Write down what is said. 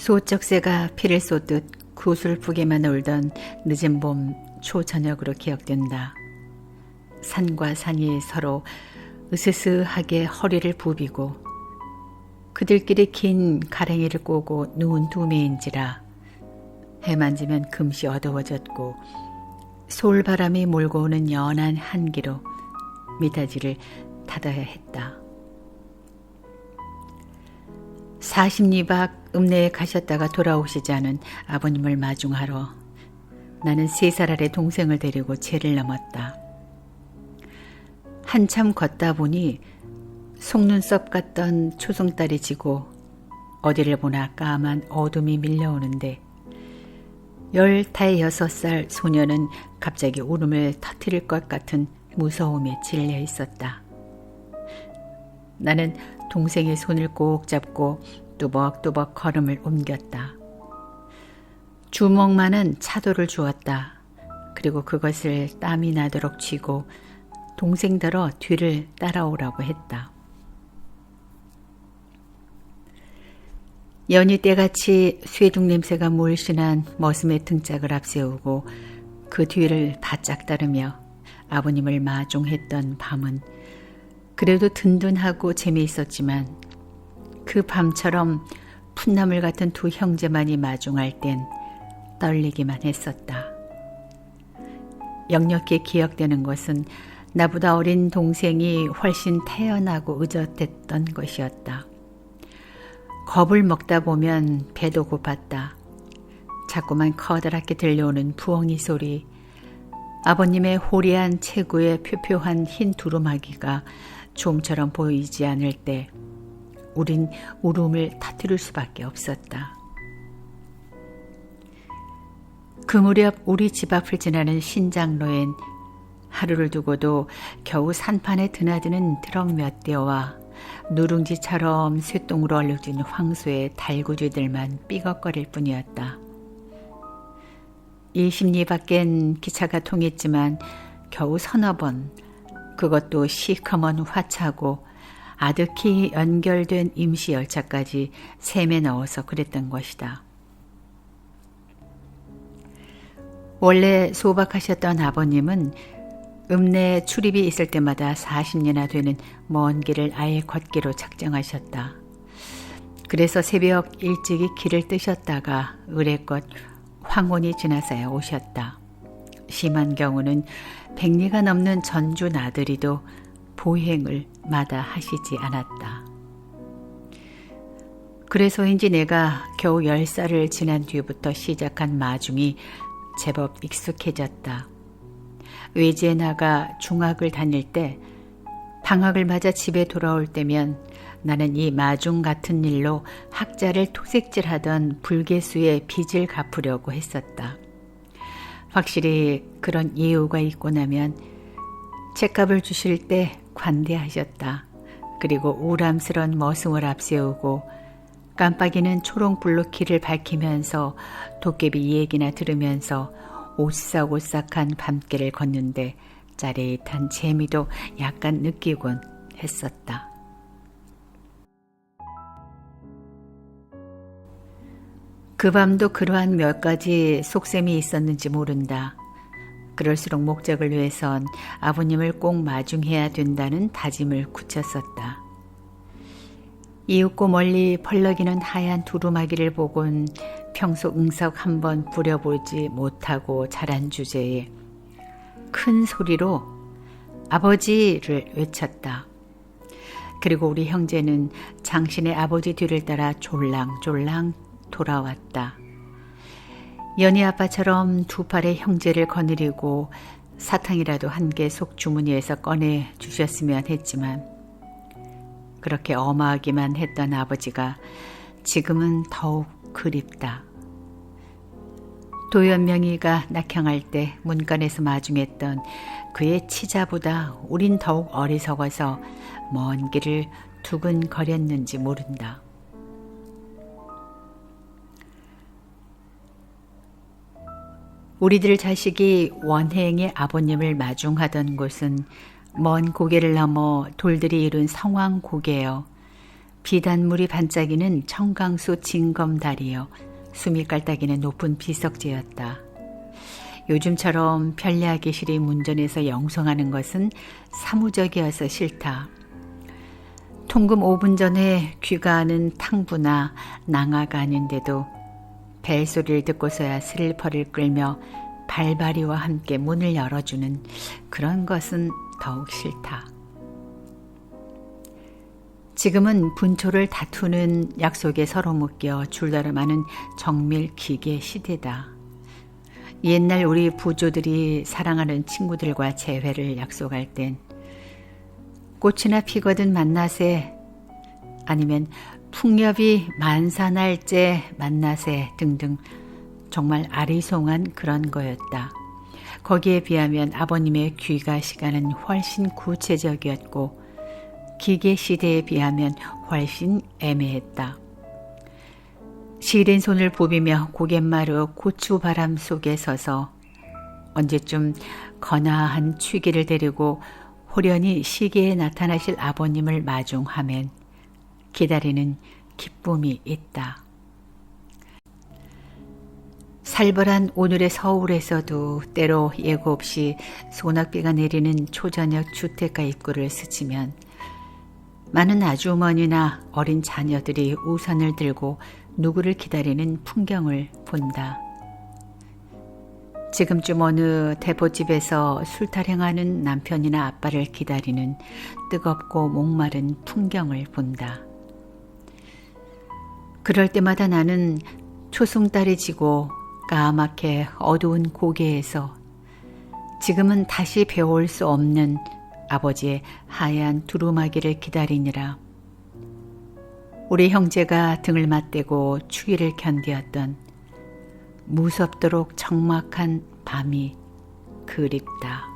소쩍새가 피를 쏟듯 구슬프게만 울던 늦은 봄 초저녁으로 기억된다. 산과 산이 서로 으스스하게 허리를 부비고 그들끼리 긴 가랭이를 꼬고 누운 두매인지라 해 만 지면 금시 어두워졌고 솔바람이 몰고 오는 연한 한기로 미타지를 닫아야 했다. 40리박 읍내에 가셨다가 돌아오시지 않은 아버님을 마중하러 나는 세 살 아래 동생을 데리고 제를 넘었다. 한참 걷다 보니 속눈썹 같던 초승달이 지고 어디를 보나 까만 어둠이 밀려오는데 열다여섯 살 소녀는 갑자기 울음을 터뜨릴 것 같은 무서움에 질려 있었다. 나는 동생의 손을 꼭 잡고 뚜벅뚜벅 걸음을 옮겼다. 주먹만은 차도를 주었다. 그리고 그것을 땀이 나도록 쥐고 동생들어 뒤를 따라오라고 했다. 연희 때같이 쇠둥 냄새가 물씬한 머슴의 등짝을 앞세우고 그 뒤를 바짝 따르며 아버님을 마중했던 밤은 그래도 든든하고 재미있었지만 그 밤처럼 풋나물 같은 두 형제만이 마중할 땐 떨리기만 했었다. 역력히 기억되는 것은 나보다 어린 동생이 훨씬 태연하고 의젓했던 것이었다. 겁을 먹다 보면 배도 고팠다. 자꾸만 커다랗게 들려오는 부엉이 소리, 아버님의 호리한 체구에 표표한 흰 두루마기가 좀처럼 보이지 않을 때 우린 울음을 터뜨릴 수밖에 없었다. 그 무렵 우리 집 앞을 지나는 신장로엔 하루를 두고도 겨우 산판에 드나드는 트럭 몇 대와 누룽지처럼 쇠똥으로 얼려진 황소의 달구지들만 삐걱거릴 뿐이었다. 20리 밖엔 기차가 통했지만 겨우 서너 번 그것도 시커먼 화차고 아득히 연결된 임시 열차까지 셈에 넣어서 그랬던 것이다. 원래 소박하셨던 아버님은 읍내 출입이 있을 때마다 40년이나 되는 먼 길을 아예 걷기로 작정하셨다. 그래서 새벽 일찍이 길을 뜨셨다가 의뢰껏 황혼이 지나서야 오셨다. 심한 경우는 백리가 넘는 전주 나들이도 보행을 마다하시지 않았다. 그래서인지 내가 겨우 열 살을 지난 뒤부터 시작한 마중이 제법 익숙해졌다. 외지에 나가 중학을 다닐 때 방학을 맞아 집에 돌아올 때면 나는 이 마중 같은 일로 학자를 토색질하던 불계수의 빚을 갚으려고 했었다. 확실히 그런 이유가 있고 나면 책값을 주실 때 관대하셨다. 그리고 우람스런 머슴을 앞세우고 깜빡이는 초롱불로 길을 밝히면서 도깨비 얘기나 들으면서 오싹오싹한 밤길을 걷는데 짜릿한 재미도 약간 느끼곤 했었다. 그 밤도 그러한 몇 가지 속셈이 있었는지 모른다. 그럴수록 목적을 위해선 아버님을 꼭 마중해야 된다는 다짐을 굳혔었다. 이윽고 멀리 펄럭이는 하얀 두루마기를 보곤 평소 응석 한번 부려보지 못하고 자란 주제에 큰 소리로 아버지를 외쳤다. 그리고 우리 형제는 장신의 아버지 뒤를 따라 졸랑졸랑 돌아왔다. 연희 아빠처럼 두 팔의 형제를 거느리고 사탕이라도 한 개 속 주머니에서 꺼내 주셨으면 했지만 그렇게 엄하기만 했던 아버지가 지금은 더욱 그립다. 도연명이가 낙향할 때 문간에서 마중했던 그의 치자보다 우린 더욱 어리석어서 먼 길을 두근거렸는지 모른다. 우리들 자식이 원행의 아버님을 마중하던 곳은 먼 고개를 넘어 돌들이 이룬 성황 고개여 비단물이 반짝이는 청강수 징검다리여 숨이 깔딱이는 높은 비석재였다. 요즘처럼 편리하게 실이 문전에서 영성하는 것은 사무적이어서 싫다. 통금 5분 전에 귀가 하는 탕부나 낭아가 아닌데도 벨소리를 듣고서야 슬리퍼를 끌며 발바리와 함께 문을 열어주는 그런 것은 더욱 싫다. 지금은 분초를 다투는 약속에 서로 묶여 줄다름하는 정밀 기계 시대다. 옛날 우리 부조들이 사랑하는 친구들과 재회를 약속할 땐 꽃이나 피거든 만나세 아니면 풍엽이 만사날째 만나세 등등 정말 아리송한 그런 거였다. 거기에 비하면 아버님의 귀가 시간은 훨씬 구체적이었고 기계 시대에 비하면 훨씬 애매했다. 시린 손을 부비며 고갯마루 고추 바람 속에 서서 언제쯤 거나한 취기를 데리고 호련히 시계에 나타나실 아버님을 마중하면 기다리는 기쁨이 있다. 살벌한 오늘의 서울에서도 때로 예고 없이 소낙비가 내리는 초저녁 주택가 입구를 스치면 많은 아주머니나 어린 자녀들이 우산을 들고 누구를 기다리는 풍경을 본다. 지금쯤 어느 대포집에서 술 타령하는 남편이나 아빠를 기다리는 뜨겁고 목마른 풍경을 본다. 그럴 때마다 나는 초승달이 지고 까맣게 어두운 고개에서 지금은 다시 배울 수 없는 아버지의 하얀 두루마기를 기다리느라 우리 형제가 등을 맞대고 추위를 견디었던 무섭도록 적막한 밤이 그립다.